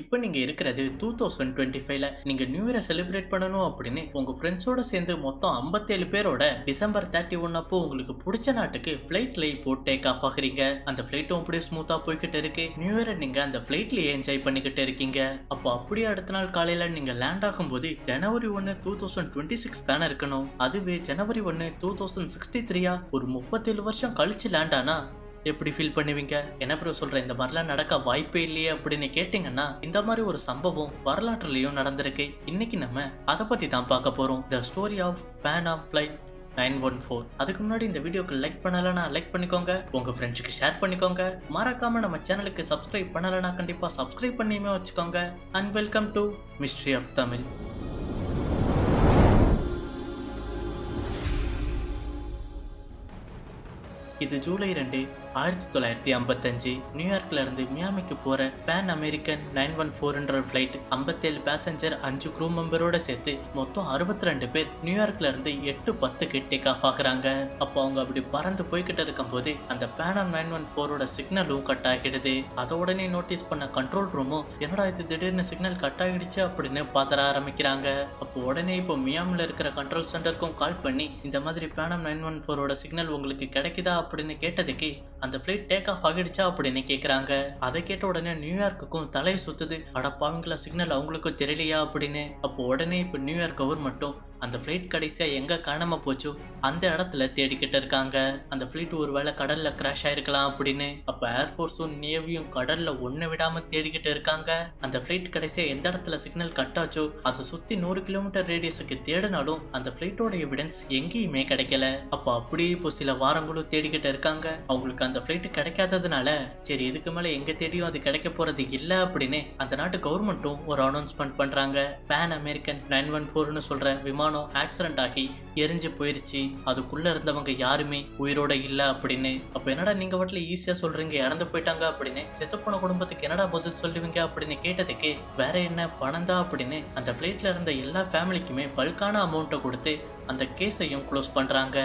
இப்போ நீங்கள் இருக்கிறது டூ தௌசண்ட் டுவெண்ட்டி ஃபைவ்ல நீங்கள் நியூ இயரை செலிப்ரேட் பண்ணணும் அப்படின்னு உங்கள் ஃப்ரெண்ட்ஸோட சேர்ந்து மொத்தம் 57 பேரோட டிசம்பர் தேர்ட்டி ஒன் அப்போ உங்களுக்கு பிடிச்ச நாட்டுக்கு ஃப்ளைட்ல இப்போ டேக் ஆஃப் ஆகுறீங்க அந்த ஃப்ளைட்டும் அப்படியே ஸ்மூத்தாக போய்கிட்டு இருக்கு. நியூ இயரை நீங்கள் அந்த ஃப்ளைட்லேயே என்ஜாய் பண்ணிக்கிட்டு இருக்கீங்க. அப்போ அப்படியே அடுத்த நாள் காலையில் நீங்கள் லேண்ட் ஆகும்போது ஜனவரி ஒன்று டூ தௌசண்ட் டுவெண்ட்டி சிக்ஸ் தானே இருக்கணும். அதுவே ஜனவரி ஒன்று டூ தௌசண்ட் சிக்ஸ்டி த்ரீயா ஒரு முப்பத்தேழு வருஷம் கழிச்சு லேண்ட் ஆனா எப்படி ஃபீல் பண்ணுவீங்க? என்ன ப்ரோ சொல்கிறேன் இந்த மாதிரிலாம் நடக்க வாய்ப்பே இல்லையே அப்படின்னு கேட்டிங்கன்னா இந்த மாதிரி ஒரு சம்பவம் வரலாற்றுலையும் நடந்திருக்கு. இன்னைக்கு நம்ம அதை பற்றி தான் பார்க்க போகிறோம் the story of Pan Am flight nine one four அதுக்கு முன்னாடி இந்த வீடியோக்கு லைக் பண்ணலைன்னா லைக் பண்ணிக்கோங்க. உங்க ஃப்ரெண்ட்ஸுக்கு ஷேர் பண்ணிக்கோங்க. மறக்காம நம்ம சேனலுக்கு சப்ஸ்கிரைப் பண்ணலைன்னா கண்டிப்பா சப்ஸ்கிரைப் பண்ணியுமே வச்சுக்கோங்க. And welcome to mystery of Tamil இது ஜூலை ரெண்டு ஆயிரத்தி தொள்ளாயிரத்தி ஐம்பத்தஞ்சு. நியூயார்க்ல இருந்து மியாமிக்கு போற பேன் அமெரிக்கன் நைன் ஒன் ஃபோர்ன்ற ஃபிளைட் ஐம்பத்தேழு பேசஞ்சர் அஞ்சு குரூ மெம்பரோட சேர்த்து மொத்தம் அறுபத்தி ரெண்டு பேர் நியூயார்க்ல இருந்து எட்டு பத்துக்கு டேக் ஆஃப் ஆகுறாங்க. அப்போ அவங்க அப்படி பறந்து போய்கிட்டு இருக்கும்போது அந்த பேனம் நைன் ஒன் ஃபோரோட சிக்னலும் கட் ஆகிடுது. அதை உடனே நோட்டீஸ் பண்ண கண்ட்ரோல் ரூமும் என்னடா இது திடீர்னு சிக்னல் கட் ஆகிடுச்சு அப்படின்னு பாத்திர ஆரம்பிக்கிறாங்க. அப்போ உடனே இப்போ மியாமில் இருக்கிற கண்ட்ரோல் சென்டருக்கும் கால் பண்ணி இந்த மாதிரி பேனம் நைன் ஒன் ஃபோரோட சிக்னல் உங்களுக்கு கிடைக்குதா அப்படின்னு கேட்டதுக்கு அந்த பிளைட் டேக் ஆஃப் ஆகிடுச்சா அப்படின்னு கேக்குறாங்க. அதை கேட்ட உடனே நியூயார்க்குக்கும் தலை சுத்துது. அட சிக்னல் அவங்களுக்கும் தெரியலையா அப்படின்னு. அப்போ உடனே இப்போ நியூயார்க் கவர்மெண்ட்டும் அந்த ஃப்ளைட் கடைசியா எங்க காணாம போச்சோ? அந்த இடத்துல தேடிக்கிட்டு இருக்காங்க. அந்த ஃபிளைட் ஒருவேளை கடல்ல கிராஷ் ஆயிருக்கலாம் அப்படின்னு. அப்ப ஏர்ஃபோர்ஸும் நேவியும் கடல்ல ஒண்ணு விடாம தேடிக்கிட்டு இருக்காங்க. அந்த ஃப்ளைட் கடைசியா எந்த இடத்துல சிக்னல் கட் ஆச்சோ அதை சுத்தி நூறு கிலோமீட்டர் ரேடியஸுக்கு தேடினாலும் அந்த ஃப்ளைட்டோட எவிடன்ஸ் எங்கேயுமே கிடைக்கல. அப்ப அப்படியே இப்போ சில வாரங்களும் தேடிக்கிட்டு இருக்காங்க. அவங்களுக்கு அந்த ஃப்ளைட்டு கிடைக்காததுனால சரி இதுக்கு மேலே எங்கே தேடியும் அது கிடைக்க போகிறது இல்லை அப்படின்னு அந்த நாட்டு கவர்மெண்ட்டும் ஒரு அனௌன்ஸ்மெண்ட் பண்ணுறாங்க பேன் அமெரிக்கன் நைன் ஒன் ஃபோர்னு சொல்கிற விமானம் ஆக்சிடென்ட் ஆகி எரிஞ்சு போயிருச்சு. அதுக்குள்ளே இருந்தவங்க யாருமே உயிரோட இல்லை அப்படின்னு. அப்போ என்னடா நீங்கள் வாட்டில் ஈஸியாக சொல்கிறீங்க இறந்து போயிட்டாங்க அப்படின்னு. செத்துப்போன குடும்பத்துக்கு என்னடா பதில் சொல்லுவீங்க அப்படின்னு கேட்டதுக்கு வேற என்ன பணம் தான் அப்படின்னு அந்த ஃப்ளைட்டில் இருந்த எல்லா ஃபேமிலிக்குமே பல்கான அமௌண்ட்டை கொடுத்து அந்த கேஸையும் க்ளோஸ் பண்ணுறாங்க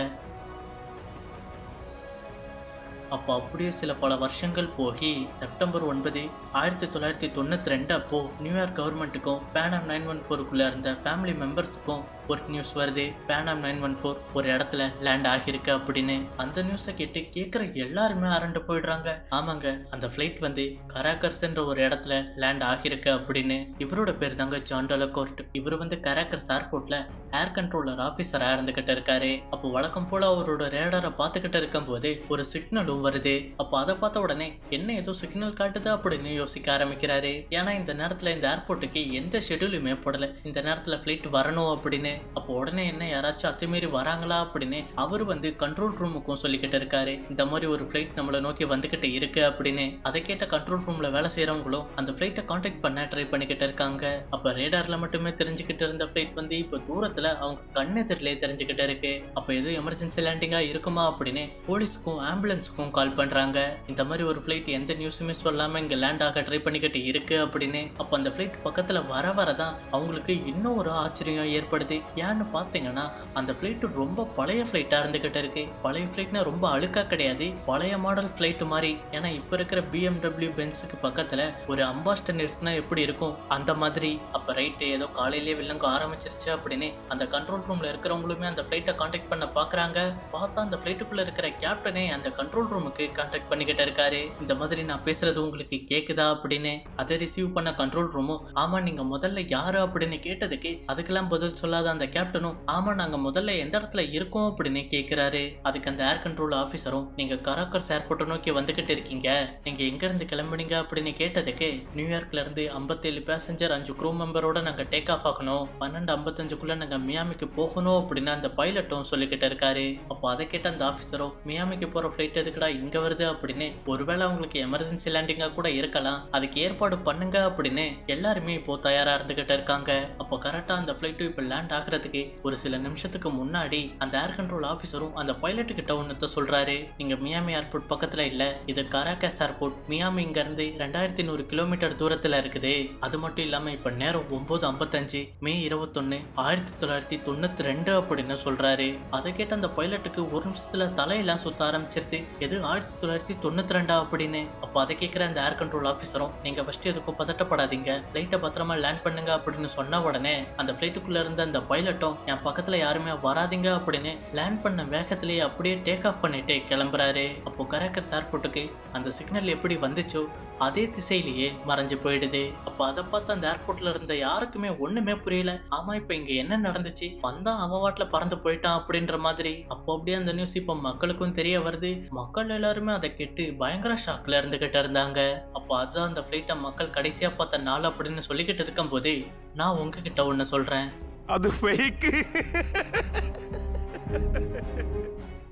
அப்போ அப்படியே சில பல வருஷங்கள் போகி செப்டம்பர் ஒன்பது ஆயிரத்தி தொள்ளாயிரத்தி தொண்ணூத்தி ரெண்டு அப்போ நியூயார்க் கவர்மெண்ட்டுக்கும் பேனாம் நைன் ஒன் ஃபோருக்குள்ள இருந்த ஃபேமிலி மெம்பர்ஸுக்கும் ஒரு நியூஸ் வருது. பேனாம் நைன் ஒன் ஃபோர் ஒரு இடத்துல லேண்ட் ஆகியிருக்கு அப்படின்னு. அந்த நியூஸை கேட்டு கேட்குற எல்லாருமே அரண்டு போயிடுறாங்க. ஆமாங்க அந்த ஃப்ளைட் வந்து கராக்கர்ஸ்ன்ற ஒரு இடத்துல லேண்ட் ஆகியிருக்கு அப்படின்னு. இவரோட பேர் தாங்க ஜான் டொலகோர்ட் இவர் வந்து கராக்கர்ஸ் ஏர்போர்ட்ல ஏர் கண்ட்ரோலர் ஆஃபீஸராக இருந்துகிட்டு இருக்காரு. அப்போ வழக்கம் போல அவரோட ரேடரை பார்த்துக்கிட்டு இருக்கும்போது ஒரு சிக்னலும் வருது. அப்போ அதை பார்த்த உடனே என்ன ஏதோ சிக்னல் காட்டுது அப்படின்னு யோசிக்க ஆரம்பிக்கிறாரு. ஏன்னா இந்த நேரத்துல இந்த ஏர்போர்ட்டுக்கு எந்த ஷெடியூலுமே போடல. இந்த நேரத்துல ஃபிளைட் வரணும் அப்படின்னு. அப்போ உடனே என்ன யாராச்சும் அத்துமீறி வராங்களா அப்படின்னு அவர் வந்து கண்ட்ரோல் ரூமுக்கும் சொல்லிக்கிட்டு இருக்காரு. இந்த மாதிரி ஒரு ஃபிளைட் நம்மளை நோக்கி வந்துகிட்டு இருக்கு அப்படின்னு. அதை கேட்ட கண்ட்ரோல் ரூம்ல வேலை செய்யறவங்களும் அந்த ஃபிளைட்டை கான்டாக்ட் பண்ண ட்ரை பண்ணிக்கிட்டு இருக்காங்க. அப்ப ரேடார்ல மட்டுமே தெரிஞ்சுக்கிட்டு இருந்த ஃபிளைட் வந்து இப்போ தூரத்துல அவங்க கண்ணெதிரிலே தெரிஞ்சுக்கிட்டு இருக்கு. அப்ப எதுவும் எமர்ஜென்சி லேண்டிங்கா இருக்குமா அப்படின்னு போலீஸ்க்கும் ஆம்புலன்ஸ்க்கும் கால் பண்றாங்க. இந்த மாதிரி ஒரு ஃப்ளைட் எந்த நியூஸுமே சொல்லாம இங்க லேண்ட் ஆக ட்ரை பண்ணிக்கிட்டு இருக்கு அப்படின்னு. அப்ப அந்த ஃப்ளைட் பக்கத்துல வர வரதான் அவங்களுக்கு இன்னும் ஒரு ஆச்சரியம் ஏற்படுது. ஏன்னு பார்த்தீங்கன்னா அந்த ஃபிளைட் ரொம்ப பழைய ஃபிளைட்டா இருந்துக்கிட்டு இருக்கு. பழைய ஃப்ளைட்னா ரொம்ப அழுக்கா கிடையாது. பழைய மாடல் ஃப்ளைட் மாதிரி. ஏன்னா இப்போ இருக்கிற பிஎம்டபிள்யூ பென்ஸுக்கு பக்கத்துல ஒரு அம்பாஸ்டர் நிறுத்தினா எப்படி இருக்கும்? அந்த மாதிரி. அப்போ ரைட்டு ஏதோ காலையிலேயே வில்லங்க ஆரம்பிச்சிருச்சு அப்படின்னு அந்த கண்ட்ரோல் ரூம்ல இருக்கிறவங்களுமே அந்த ஃப்ளைட்டை காண்டாக்ட் பண்ண பாக்குறாங்க. பார்த்தா அந்த ஃப்ளைட்டுக்குள்ளே இருக்கிற கேப்டனே அந்த கண்ட்ரோல் ரூமுக்கு கான்டாக்ட் பண்ணிக்கிட்டு இருக்காரு. இந்த மாதிரி நான் பேசுறது உங்களுக்கு கேக்குதா அப்படின்னு. அதை ரிசீவ் பண்ண கண்ட்ரோல் ரூமும் ஆமா நீங்க முதல்ல யாரு அப்படின்னு கேட்டதுக்கு அதுக்கெல்லாம் பதில் சொல்லாத அந்த கேப்டனும் ஆமா நாங்க முதல்ல எந்த இடத்துல இருக்கோம் அப்படின்னு கேக்குறாரு. அதுக்கு அந்த ஏர் கண்ட்ரோல் ஆபீசரும் நீங்க கராக்கர்ஸ் ஏர்போர்ட்டை நோக்கி வந்துகிட்டு இருக்கீங்க. நீங்க எங்க இருந்து கிளம்புனீங்க அப்படின்னு கேட்டதுக்கு நியூயார்க்ல இருந்து ஐம்பத்தேழு பேசஞ்சர் அஞ்சு க்ரூ மெம்பரோட நாங்க டேக் ஆஃப் ஆகணும். பன்னெண்டு ஐம்பத்தஞ்சுக்குள்ள நாங்க மியாமிக்கு போகணும் அப்படின்னு அந்த பைலட்டும் சொல்லிக்கிட்டு இருக்காரு. அப்போ அதை கேட்ட அந்த ஆபீசரும் மியாமிக்கு போற ஃபிளைட் எதுக்குடா இங்க வருது அப்படின்னு ஒருவேளை உங்களுக்கு எமர்ஜென்சி லேண்டிங்கா கூட இருக்கலாம். அதுக்கு ஏற்பாடு பண்ணுங்க அப்படின்னு எல்லாருமே இப்போ தயாரா இருந்துகிட்டு இருக்காங்க. அப்போ கரெக்டா அந்த பிளைட் இப்போ லேண்ட் ஆகுறதுக்கு ஒரு சில நிமிஷத்துக்கு முன்னாடி அந்த ஏர் கண்ட்ரோல் ஆபீசரும் அந்த பைலட் கிட்ட ஒன்னத்த சொல்றாரு. நீங்க மியாமி ஏர்போர்ட் பக்கத்துல இல்ல. இது கராகாஸ் ஏர்போர்ட் மியாமி இங்க இருந்து ரெண்டாயிரத்தி நூறு கிலோமீட்டர் தூரத்துல இருக்குது. அது மட்டும் இல்லாம இப்ப நேரம் ஒன்பது ஐம்பத்தஞ்சு மே இருபத்தொன்னு ஆயிரத்தி தொள்ளாயிரத்தி தொண்ணூத்தி ரெண்டு அப்படின்னு சொல்றாரு. அதை கேட்ட அந்த பைலட்டுக்கு ஒரு நிமிஷத்துல தலையெல்லாம் சுத்த ஆரம்பிச்சிருது எது ஆயிரத்தி தொள்ளாயிரத்தி தொண்ணூத்தி ரெண்டா அப்படின்னு? அப்போ அதை கேட்குற அந்த ஏர் கண்ட்ரோல் ஆஃபீஸரும் நீங்க ஃபர்ஸ்ட் எதுக்கும் பதட்டப்படாதீங்க. பிளைட்ட பத்திரமா லேண்ட் பண்ணுங்க அப்படின்னு சொன்ன உடனே அந்த பிளைட்டுக்குள்ள இருந்த அந்த பைலட்டும் என் பக்கத்துல யாருமே வராதீங்க அப்படின்னு லேண்ட் பண்ண வேகத்திலேயே அப்படியே டேக் ஆஃப் பண்ணிட்டு கிளம்புறாரு. அப்போ கரேக்கர்ஸ் ஏர்போர்ட்டுக்கு அந்த சிக்னல் எப்படி வந்துச்சோ அதே திசையிலேயே மறைஞ்சு போயிடுது. அப்ப அதை பார்த்து அந்த ஏர்போர்ட்ல இருந்த யாருக்குமே ஒண்ணுமே புரியல. ஆமா இப்ப இங்க என்ன நடந்துச்சு? வந்தா அவன் வாட்டுல பறந்து போயிட்டான் அப்படின்ற மாதிரி. அப்போ அப்படியே அந்த நியூஸ் இப்ப மக்களுக்கும் தெரிய வருது. மக்கள் எல்லாருமே அதை கேட்டு பயங்கர ஷாக்ல இருந்துகிட்டு இருந்தாங்க. அப்போ அதுதான் அந்த ஃபிளைட்டை மக்கள் கடைசியா பார்த்த நாள் அப்படின்னு சொல்லிக்கிட்டு இருக்கும் போது நான் உங்ககிட்ட ஒண்ணு சொல்றேன். அது ஃபேக்கு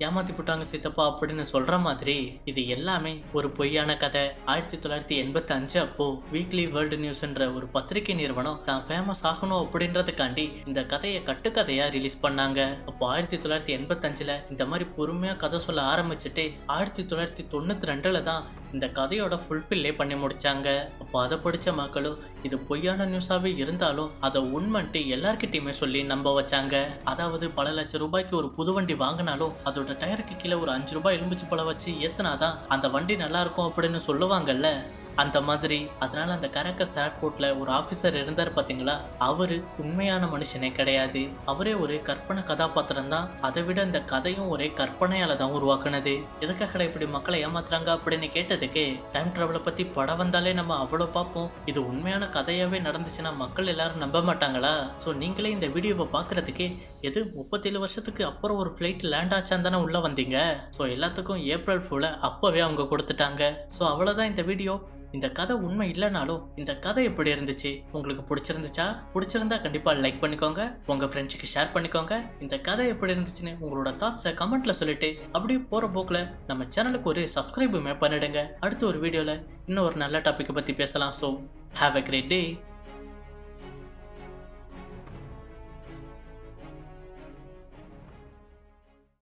ஏமாத்தி போட்டாங்க சித்தப்பா அப்படின்னு சொல்ற மாதிரி இது எல்லாமே ஒரு பொய்யான கதை. ஆயிரத்தி தொள்ளாயிரத்தி எண்பத்தி அஞ்சு அப்போ வீக்லி வேர்ல்டு நியூஸ்ன்ற ஒரு பத்திரிகை நிறுவனம் தான் ஃபேமஸ் ஆகணும் அப்படின்றதுக்காண்டி இந்த கதையை கட்டுக்கதையா ரிலீஸ் பண்ணாங்க. அப்போ ஆயிரத்தி தொள்ளாயிரத்தி எண்பத்தஞ்சுல இந்த மாதிரி பொறுமையா கதை சொல்ல ஆரம்பிச்சுட்டு ஆயிரத்தி தொள்ளாயிரத்தி தொண்ணூத்தி ரெண்டுல தான் இந்த கதையோட ஃபுல்ஃபில்லே பண்ணி முடிச்சாங்க. அப்போ அதை படித்த மக்களும் இது பொய்யான நியூஸாகவே இருந்தாலும் அதை உண்மைன்ட்டு எல்லார்கிட்டையுமே சொல்லி நம்ப வச்சாங்க. அதாவது பல லட்சம் ரூபாய்க்கு ஒரு புது வண்டி வாங்கினாலும் அதோட டயருக்கு கீழே ஒரு அஞ்சு ரூபாய் எலும்பிச்சு பழம் வச்சு ஏத்துனாதான் அந்த வண்டி நல்லா இருக்கும் அப்படின்னு சொல்லுவாங்கல்ல? அந்த மாதிரி. அதனால அந்த கரக்கஸ் ஏர்போர்ட்ல ஒரு ஆபீசர் இருந்தார் பாத்தீங்களா? அவரு உண்மையான மனுஷனே கிடையாது. அவரே ஒரு கற்பனை கதாபாத்திரம் தான். அதை விட இந்த கதையும் ஒரே கற்பனையால தான் உருவாக்குனது. எதுக்காக இப்படி மக்களை ஏமாத்துறாங்க அப்படின்னு கேட்டதுக்கு டைம் டிராவலை பத்தி படம் வந்தாலே நம்ம அவ்வளவு பார்ப்போம். இது உண்மையான கதையாவே நடந்துச்சுன்னா மக்கள் எல்லாரும் நம்ப மாட்டாங்களா? சோ நீங்களே இந்த வீடியோவை பாக்குறதுக்கு எது முப்பத்தேழு வருஷத்துக்கு அப்புறம் ஒரு ஃப்ளைட் லேண்ட் ஆச்சான் தானே உள்ள வந்தீங்க? ஸோ எல்லாத்துக்கும் ஏப்ரல் ஃபுல்ல அப்பவே அவங்க கொடுத்துட்டாங்க. ஸோ அவ்வளோதான் இந்த வீடியோ இந்த கதை உண்மை இல்லைனாலும் இந்த கதை எப்படி இருந்துச்சு? உங்களுக்கு பிடிச்சிருந்துச்சா? பிடிச்சிருந்தா கண்டிப்பா லைக் பண்ணிக்கோங்க. உங்க ஃப்ரெண்ட்ஸுக்கு ஷேர் பண்ணிக்கோங்க. இந்த கதை எப்படி இருந்துச்சுன்னு உங்களோட தாட்ஸை கமெண்ட்ல சொல்லிட்டு அப்படியே போற போக்குல நம்ம சேனலுக்கு ஒரு சப்ஸ்கிரைபுமே பண்ணிடுங்க. அடுத்த ஒரு வீடியோல இன்னும் ஒரு நல்ல டாப்பிக்கை பத்தி பேசலாம். So have a great day